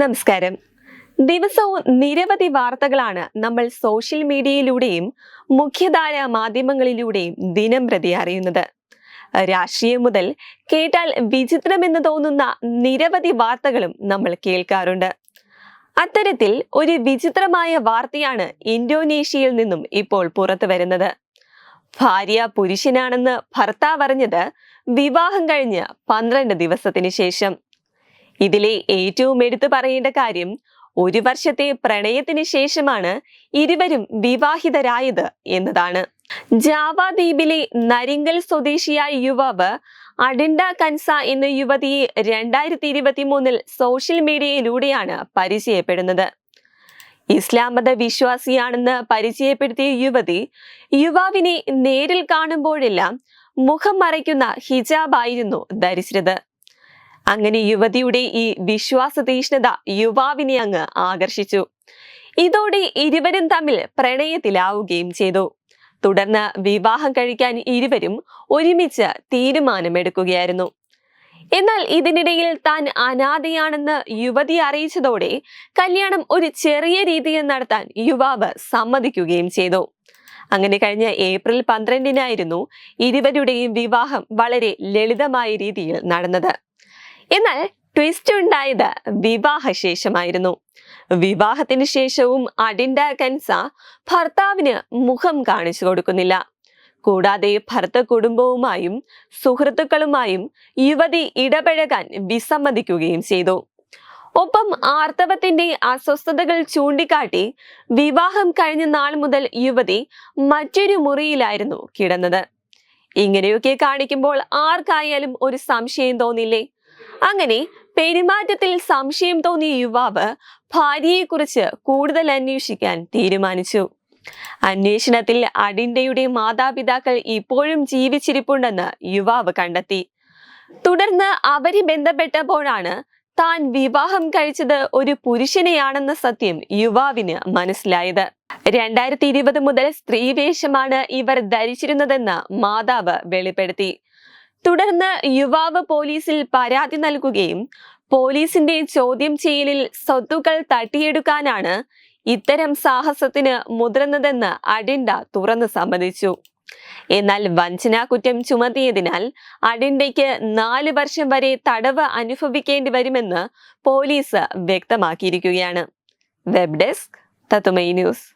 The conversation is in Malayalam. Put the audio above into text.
നമസ്കാരം. ദിവസവും നിരവധി വാർത്തകളാണ് നമ്മൾ സോഷ്യൽ മീഡിയയിലൂടെയും മുഖ്യധാര മാധ്യമങ്ങളിലൂടെയും ദിനം പ്രതി അറിയുന്നത്. രാഷ്ട്രീയം മുതൽ കേട്ടാൽ വിചിത്രമെന്ന് തോന്നുന്ന നിരവധി വാർത്തകളും നമ്മൾ കേൾക്കാറുണ്ട്. അത്തരത്തിൽ ഒരു വിചിത്രമായ വാർത്തയാണ് ഇന്തോനേഷ്യയിൽ നിന്നും ഇപ്പോൾ പുറത്തു വരുന്നത്. ഭാര്യ പുരുഷനാണെന്ന് ഭർത്താവ് അറിഞ്ഞത് വിവാഹം കഴിഞ്ഞ് പന്ത്രണ്ട് ദിവസത്തിന് ശേഷം. ഇതിലെ ഏറ്റവും എടുത്തു പറയേണ്ട കാര്യം ഒരു വർഷത്തെ പ്രണയത്തിന് ശേഷമാണ് ഇരുവരും വിവാഹിതരായത് എന്നതാണ്. ജാവ ദ്വീപിലെ നരിങ്കൽ സ്വദേശിയായ യുവാവ് അഡിൻഡ കൻസ എന്ന യുവതിയെ രണ്ടായിരത്തി ഇരുപത്തി മൂന്നിൽ സോഷ്യൽ മീഡിയയിലൂടെയാണ് പരിചയപ്പെടുന്നത്. ഇസ്ലാം മത വിശ്വാസിയാണെന്ന് പരിചയപ്പെടുത്തിയ യുവതി യുവാവിനെ നേരിൽ കാണുമ്പോഴെല്ലാം മുഖം മറയ്ക്കുന്ന ഹിജാബായിരുന്നു ധരിച്ചിരുന്നത്. അങ്ങനെ യുവതിയുടെ ഈ വിശ്വാസതീഷ്ണത യുവാവിനെ അങ്ങ് ആകർഷിച്ചു. ഇതോടെ ഇരുവരും തമ്മിൽ പ്രണയത്തിലാവുകയും ചെയ്തു. തുടർന്ന് വിവാഹം കഴിക്കാൻ ഇരുവരും ഒരുമിച്ച് തീരുമാനമെടുക്കുകയായിരുന്നു. എന്നാൽ ഇതിനിടയിൽ താൻ അനാഥയാണെന്ന് യുവതി അറിയിച്ചതോടെ കല്യാണം ഒരു ചെറിയ രീതിയിൽ നടത്താൻ യുവാവ് സമ്മതിക്കുകയും ചെയ്തു. അങ്ങനെ കഴിഞ്ഞ ഏപ്രിൽ പന്ത്രണ്ടിനായിരുന്നു ഇരുവരുടെയും വിവാഹം വളരെ ലളിതമായ രീതിയിൽ നടന്നത്. എന്നാൽ ട്വിസ്റ്റ് ഉണ്ടായത് വിവാഹശേഷമായിരുന്നു. വിവാഹത്തിന് ശേഷവും അഡിൻഡ കൻസ ഭർത്താവിന് മുഖം കാണിച്ചു കൊടുക്കുന്നില്ല. കൂടാതെ ഭർത്ത കുടുംബവുമായും സുഹൃത്തുക്കളുമായും യുവതി ഇടപഴകാൻ വിസമ്മതിക്കുകയും ചെയ്തു. ഒപ്പം ആർത്തവത്തിന്റെ അസ്വസ്ഥതകൾ ചൂണ്ടിക്കാട്ടി വിവാഹം കഴിഞ്ഞ നാൾ മുതൽ യുവതി മറ്റൊരു മുറിയിലായിരുന്നു കിടന്നത്. ഇങ്ങനെയൊക്കെ കാണിക്കുമ്പോൾ ആർക്കായാലും ഒരു സംശയം തോന്നില്ലേ? അങ്ങനെ പെരുമാറ്റത്തിൽ സംശയം തോന്നിയ യുവാവ് ഭാര്യയെക്കുറിച്ച് കൂടുതൽ അന്വേഷിക്കാൻ തീരുമാനിച്ചു. അന്വേഷണത്തിൽ അഡിൻഡയുടെ മാതാപിതാക്കൾ ഇപ്പോഴും ജീവിച്ചിരിപ്പുണ്ടെന്ന് യുവാവ് കണ്ടെത്തി. തുടർന്ന് അവരെ ബന്ധപ്പെട്ടപ്പോഴാണ് താൻ വിവാഹം കഴിച്ചത് ഒരു പുരുഷനെയാണെന്ന സത്യം യുവാവിന് മനസ്സിലായത്. രണ്ടായിരത്തി ഇരുപത് മുതൽ സ്ത്രീവേഷമാണ് ഇവർ ധരിച്ചിരുന്നതെന്ന് മാതാവ് വെളിപ്പെടുത്തി. തുടർന്ന് യുവാവ് പോലീസിൽ പരാതി നൽകുകയും പോലീസിന്റെ ചോദ്യം ചെയ്യലിൽ സ്വത്തുക്കൾ തട്ടിയെടുക്കാനാണ് ഇത്തരം സാഹസത്തിന് മുതിർന്നതെന്ന് അഡിൻഡ തുറന്നു സമ്മതിച്ചു. എന്നാൽ വഞ്ചനാ കുറ്റം ചുമത്തിയതിനാൽ അഡിൻഡയ്ക്ക് നാല് വർഷം വരെ തടവ് അനുഭവിക്കേണ്ടി വരുമെന്ന് police വ്യക്തമാക്കിയിരിക്കുകയാണ്. Web desk Thathumai news.